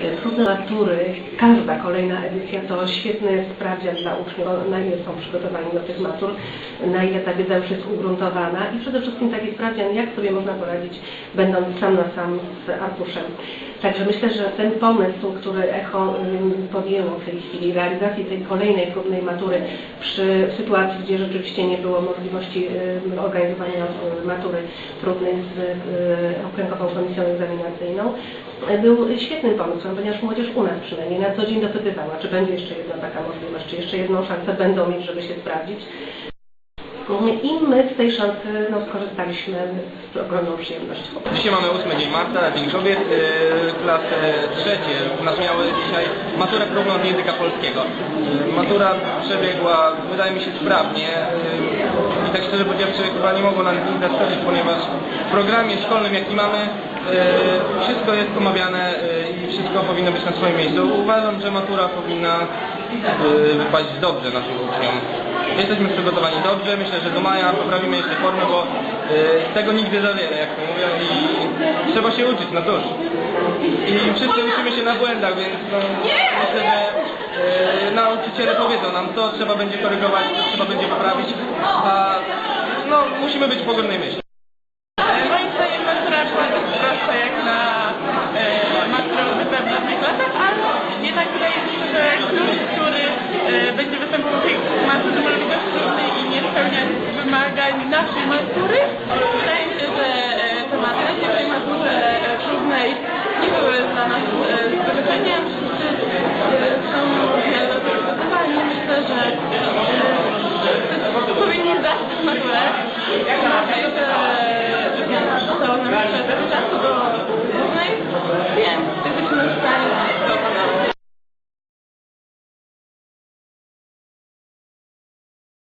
E, Próbne matury, każda kolejna edycja to świetny sprawdzian dla uczniów, na ile są przygotowani do tych matur, na ile ta wiedza już jest ugruntowana i przede wszystkim taki sprawdzian, jak sobie można poradzić, będąc sam na sam z arkuszem. Także myślę, że ten pomysł, który ECHO podjęło w tej chwili, realizacji tej kolejnej próbnej matury przy sytuacji, gdzie rzeczywiście nie było możliwości organizowania y, matury próbnej z y, Okręgową Komisją Y, był świetnym pomysłem, ponieważ młodzież u nas przynajmniej na co dzień dopytywała, czy będzie jeszcze jedna taka możliwość, czy jeszcze jedną szansę będą mieć, żeby się sprawdzić. I my z tej szansy no, skorzystaliśmy z ogromną przyjemnością. Dzisiaj mamy 8 dzień marca, Dzień Kobiet, yy, klasy trzecie. U nas miały dzisiaj maturę próbną z języka polskiego. Yy, Matura przebiegła, wydaje mi się, sprawnie. Yy, I tak szczerze powiedziawszy, chyba nie mogło nam nic zaskoczyć, ponieważ w programie szkolnym, jaki mamy, wszystko jest omawiane yy, i wszystko powinno być na swoim miejscu. Uważam, że matura powinna yy, wypaść dobrze naszym uczniom. Jesteśmy przygotowani dobrze, myślę, że do maja poprawimy jeszcze formę, bo tego nigdy za wiele, jak to mówią, i trzeba się uczyć, no cóż. I wszyscy uczymy się na błędach, więc no, myślę, że nauczyciele powiedzą nam, co trzeba będzie korygować, co trzeba będzie poprawić, a no, musimy być w pogodnej myśli. Moim zdaniem matura była dość prosta jak na e, maturę w dawnych latach, ale jednak wydaje mi się, że ktoś, który e, będzie występował w tej maturze może być dość trudny i nie spełniać wymagań naszej matury. Wydaje mi się, że e, tematy w tej maturze e, próbnej nie były dla nas e, zaskoczeniem. Wszyscy e, są. Myślę, że e, powinni zdać maturę.